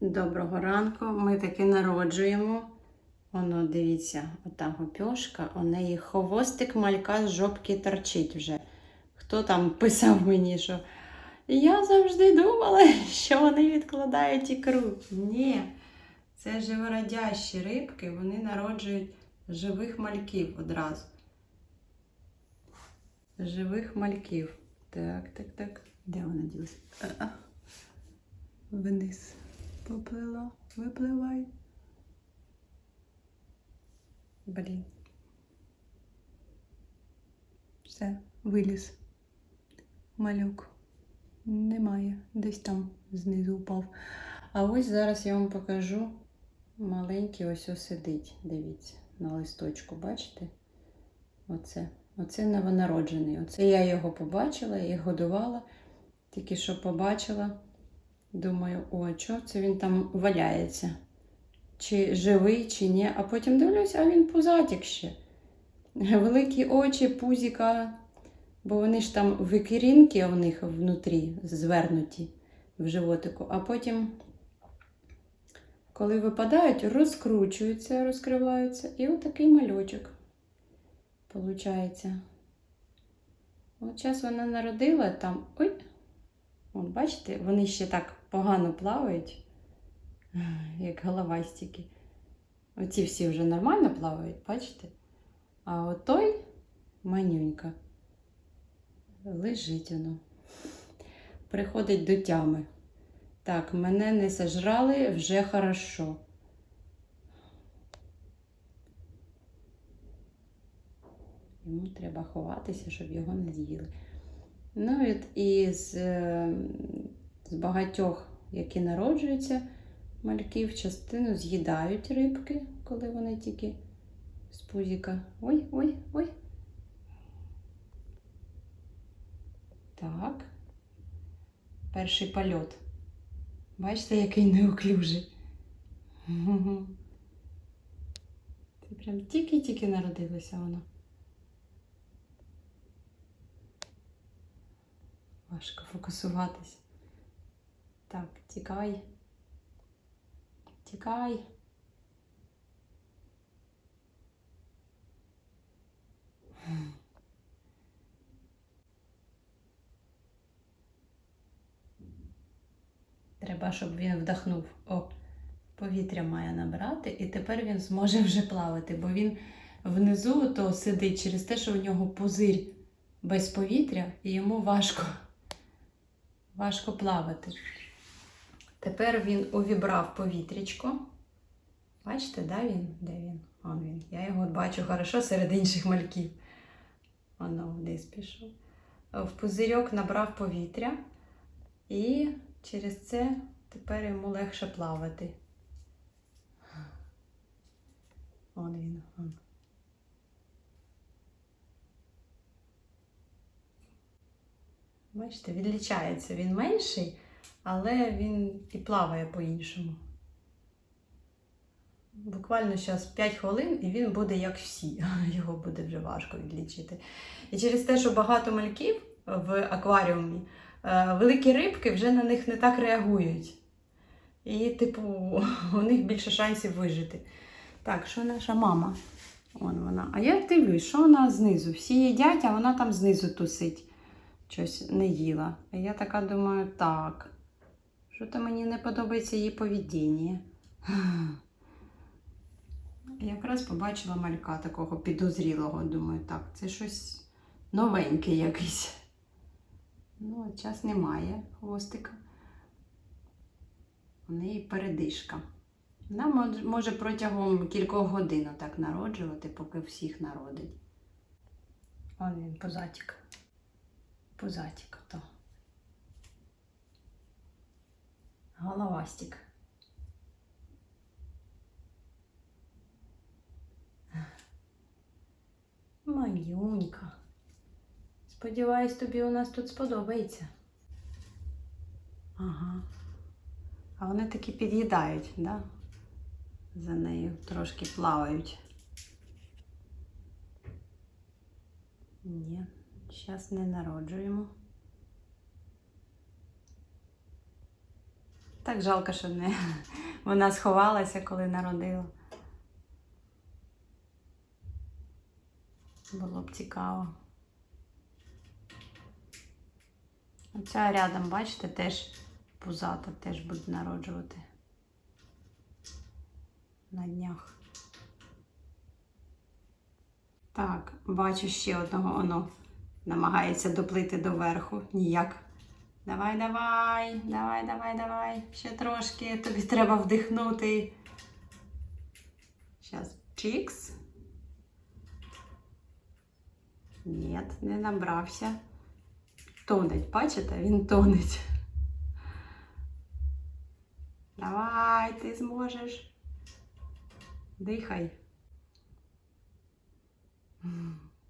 Доброго ранку. Ми таки народжуємо. Воно, дивіться, ота гопьошка, у неї хвостик малька з жопки торчить вже. Хто там писав мені, що я завжди думала, що вони відкладають ікру. Ні, це живородящі рибки, вони народжують живих мальків одразу. Живих мальків. Так, так, так. Де вона ділася? Вниз поплила, випливай. Блін. Все, виліз. Малюк. Немає. Десь там знизу упав. А ось зараз я вам покажу. Маленький ось ось сидить. Дивіться, на листочку, бачите? Оце. Оце новонароджений. Оце я його побачила, їх годувала. Тільки що побачила. Думаю, о, що це він там валяється? Чи живий, чи ні. А потім дивлюся, а він пузатик ще. Великі очі, пузіка, бо вони ж там викирінки у них внутрі звернуті в животику, а потім, коли випадають, розкручуються, розкриваються. І отакий мальочок получається. От час вона народила там. Ой! От, бачите, вони ще так погано плавають, як головастики. Оці всі вже нормально плавають, бачите? А от той манюнька лежить воно. Приходить до тями. Так, мене не сожрали вже хорошо. Йому треба ховатися, щоб його не з'їли. Ну і, з, е, з багатьох, які народжуються мальків, частину з'їдають рибки, коли вони тільки з пузіка. Ой, ой, ой. Так. Перший польот. Бачите, який неуклюжий. Це прям тільки-тільки народилося воно. Важко фокусуватись. Так, тікай. Тікай. Треба, щоб він вдохнув. О, повітря має набрати, і тепер він зможе вже плавати, бо він внизу то сидить через те, що у нього пузирь без повітря, і йому важко важко плавати. Тепер він увібрав повітрячко. Бачите, да він? Де він? Он він. Я його бачу хорошо серед інших мальків. Воно вниз пішов. В пузирьок набрав повітря, і через це тепер йому легше плавати. Он він. Он. Бачите, відлічається. Він менший, але він і плаває по-іншому. Буквально зараз 5 хвилин і він буде як всі. Його буде вже важко відлічити. І через те, що багато мальків в акваріумі, е, великі рибки вже на них не так реагують. І, типу, у них більше шансів вижити. Так, що наша мама? Вон вона. А я дивлюсь, що вона знизу. Всі їдять, а вона там знизу тусить щось не їла. І я така думаю, так, що то мені не подобається її поведіння. Якраз побачила малька такого підозрілого. Думаю, так, це щось новеньке якесь. Ну, час немає хвостика. У неї передишка. Вона може протягом кількох годин так народжувати, поки всіх народить. Он він позатік. Пузатик то. Головастик. Манюнька. Сподіваюсь, тобі у нас тут сподобається. Ага. А вони таки під'їдають, да? За нею трошки плавають. Ні. Зараз не народжуємо. Так жалко, що не вона сховалася, коли народила. Було б цікаво. Оця рядом, бачите, теж пузата, теж буде народжувати на днях. Так, бачу ще одного оно намагається доплити до верху. Ніяк. Давай, давай, давай, давай, давай. Ще трошки. Тобі треба вдихнути. Зараз. Чікс. Ні, не набрався. Тонеть, бачите? Він тонеть. Давай, ти зможеш. Дихай.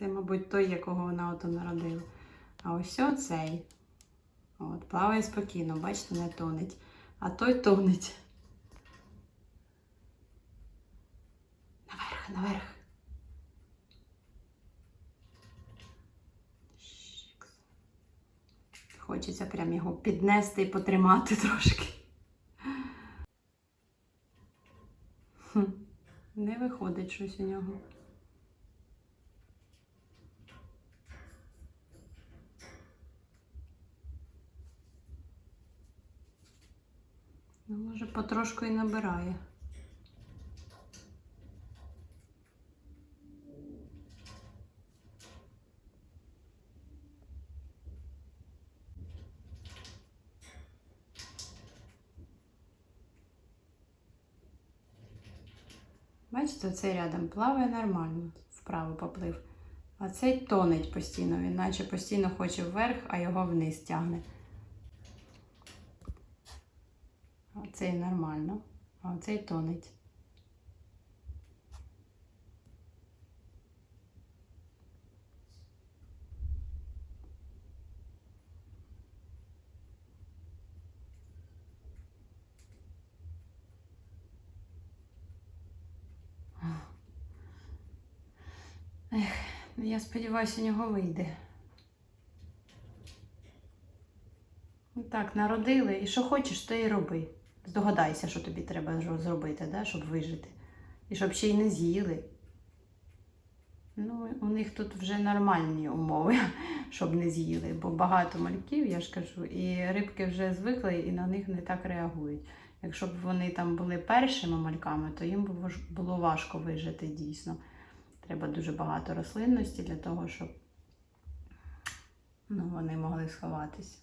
Це, мабуть, той, якого вона ото народила. А ось оцей. От, плаває спокійно, бачите, не тонеть. А той тонеть. Наверх, наверх. Хочеться прям його піднести і потримати трошки. Не виходить щось у нього. Ну, може, потрошку і набирає. Бачите, цей рядом плаває нормально, вправо поплив. А цей тонеть постійно, він наче постійно хоче вверх, а його вниз тягне. Оцей нормально, а оцей тонеть. Ех, ну я сподіваюся, у нього вийде. Ну Так, народили, і що хочеш, то і роби. Здогадайся, що тобі треба зробити, да, щоб вижити. І щоб ще й не з'їли. Ну, у них тут вже нормальні умови, щоб не з'їли, бо багато мальків, я ж кажу, і рибки вже звикли і на них не так реагують. Якщо б вони там були першими мальками, то їм було важко вижити дійсно. Треба дуже багато рослинності для того, щоб ну, вони могли сховатися.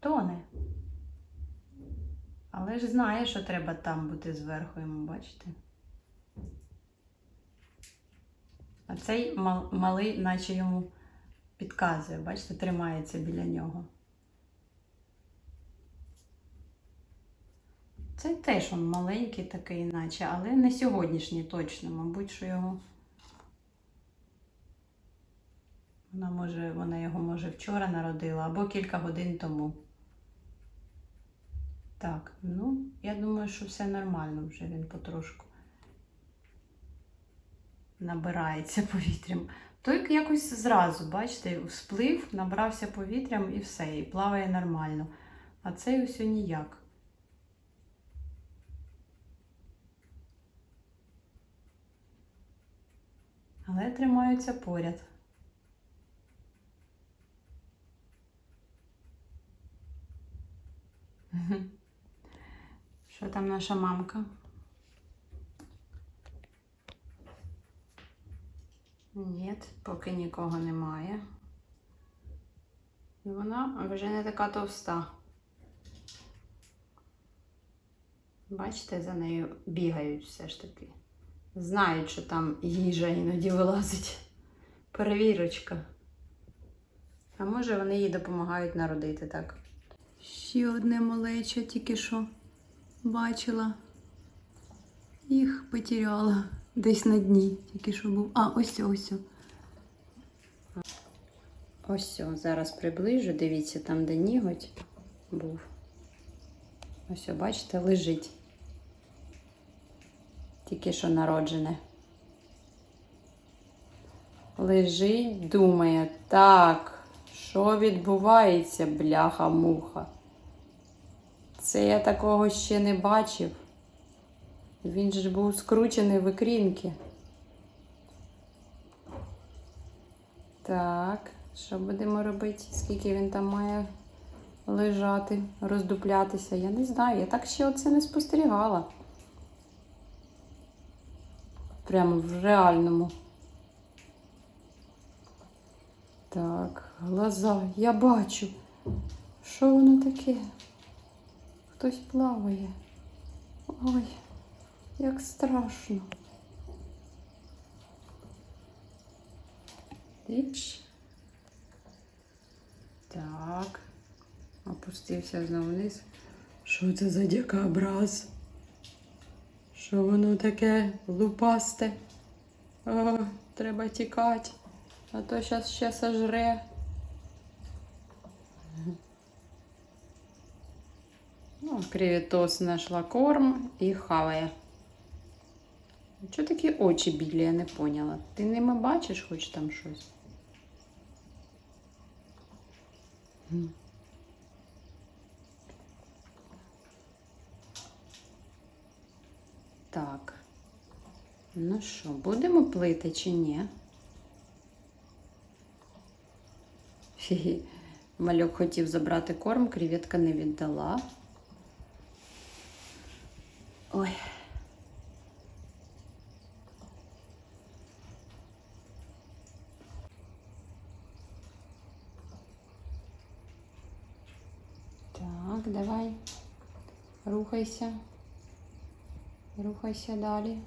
Тоне. Але ж знає, що треба там бути зверху йому, бачите? А цей мал- малий, наче йому підказує, бачите, тримається біля нього. Цей теж він маленький такий, наче, але не сьогоднішній точно, мабуть, що його. Вона може, вона його може вчора народила або кілька годин тому. Так, ну, я думаю, що все нормально вже він потрошку набирається повітрям. Той якось зразу, бачите, всплив, набрався повітрям і все, і плаває нормально. А цей ось ніяк. Але тримаються поряд. Мгм. Що там наша мамка? Ні, поки нікого немає. І Вона вже не така товста. Бачите, за нею бігають все ж таки. Знають, що там їжа іноді вилазить. Перевірочка. А може вони їй допомагають народити так. Ще одне малече тільки що бачила. Їх потеряла десь на дні, тільки що був. А, ось ось. Ось, зараз приближу. Дивіться, там, де ніготь був. Ось, бачите, лежить. Тільки що народжене. Лежить, думає, так, що відбувається, бляха-муха. Це я такого ще не бачив. Він же був скручений в ікрінки. Так, що будемо робити? Скільки він там має лежати, роздуплятися? Я не знаю. Я так ще оце не спостерігала. Прямо в реальному. Так, глаза. Я бачу. Що воно таке? Хтось плаває. Ой, як страшно. Річ. Так. Опустився знову вниз. Що це за дикобраз? Що воно таке лупасте? О, треба тікати, а то зараз ще сожре. Ну, кривітос знайшла корм і хаває. Чого такі очі білі, я не поняла. Ти ними бачиш хоч там щось? Так. Ну що, будемо плити чи ні? Хі-хі. Мальок хотів забрати корм, креветка не віддала. Ой. Так, давай. Рухайся. Рухайся далі.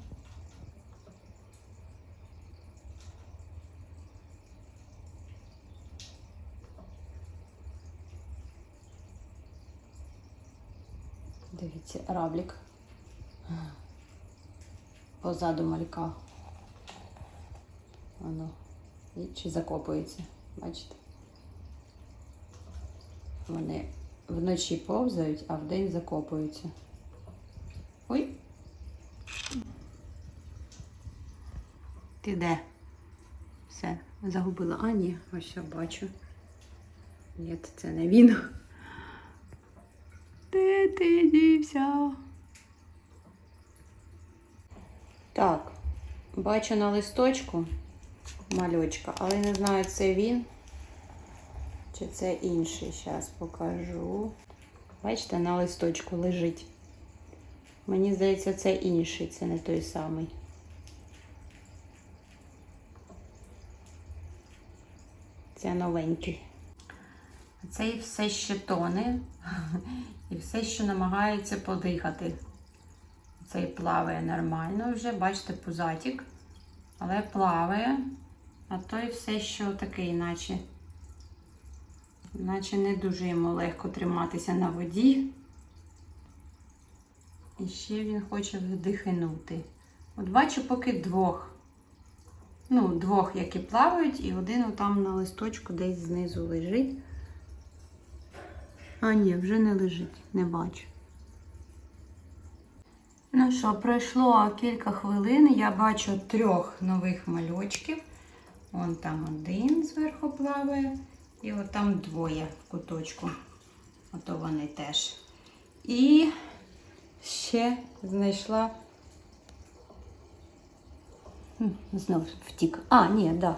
Дивіться, раблік. Позаду малька. Воно. Чи закопується. Бачите? Вони вночі повзають, а вдень закопуються. Ой. Ти де? Все, загубила. А, ні, ось що бачу. Ні, це не він. Де ти дівся? Так, бачу на листочку мальочка, але не знаю, це він чи це інший. Зараз покажу. Бачите, на листочку лежить. Мені здається, це інший, це не той самий. Це новенький. Цей все ще тоне і все ще намагається подихати. Цей плаває нормально вже, бачите, пузатик, але плаває, а той все ще такий, наче, наче не дуже йому легко триматися на воді. І ще він хоче вдихнути. От бачу поки двох. Ну, двох, які плавають, і один там на листочку десь знизу лежить. А, ні, вже не лежить, не бачу. Ну що, пройшло кілька хвилин. Я бачу трьох нових мальочків. Вон там один зверху плаває, і от там двоє в куточку. Ото вони теж. І ще знайшла. Хм, Знов втік. А, ні, так. Да.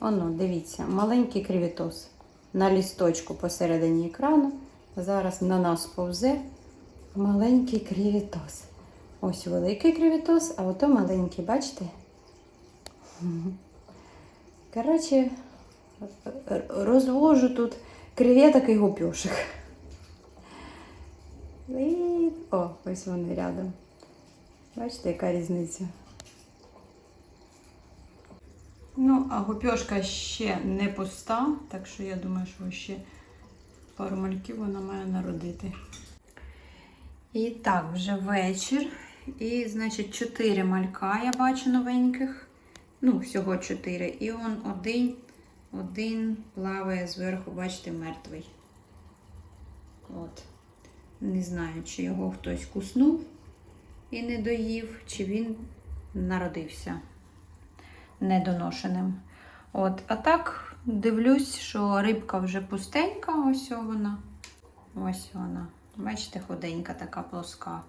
Оно, дивіться, маленький кривітос на лісточку посередині екрану. Зараз на нас повзе маленький кривітос. Ось великий кривітос, а ото маленький, бачите? Коротше, розвожу тут креветок і гупюшек. І... О, ось вони рядом. Бачите, яка різниця? Ну, а гупьошка ще не пуста, так що я думаю, що ще пару мальків вона має народити. І так, вже вечір. І, значить, чотири малька я бачу новеньких. Ну, всього чотири. І он один, один плаває зверху, бачите, мертвий. От. Не знаю, чи його хтось куснув і не доїв, чи він народився недоношеним. От, а так дивлюсь, що рибка вже пустенька, ось вона. Ось вона. Бачите, худенька така плоска.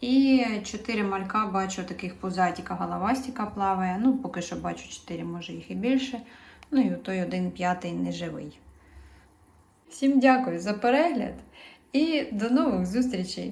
І чотири малька бачу таких пузатіка, головастіка плаває. Ну, поки що бачу чотири, може їх і більше. Ну і той один п'ятий неживий. Всім дякую за перегляд і до нових зустрічей!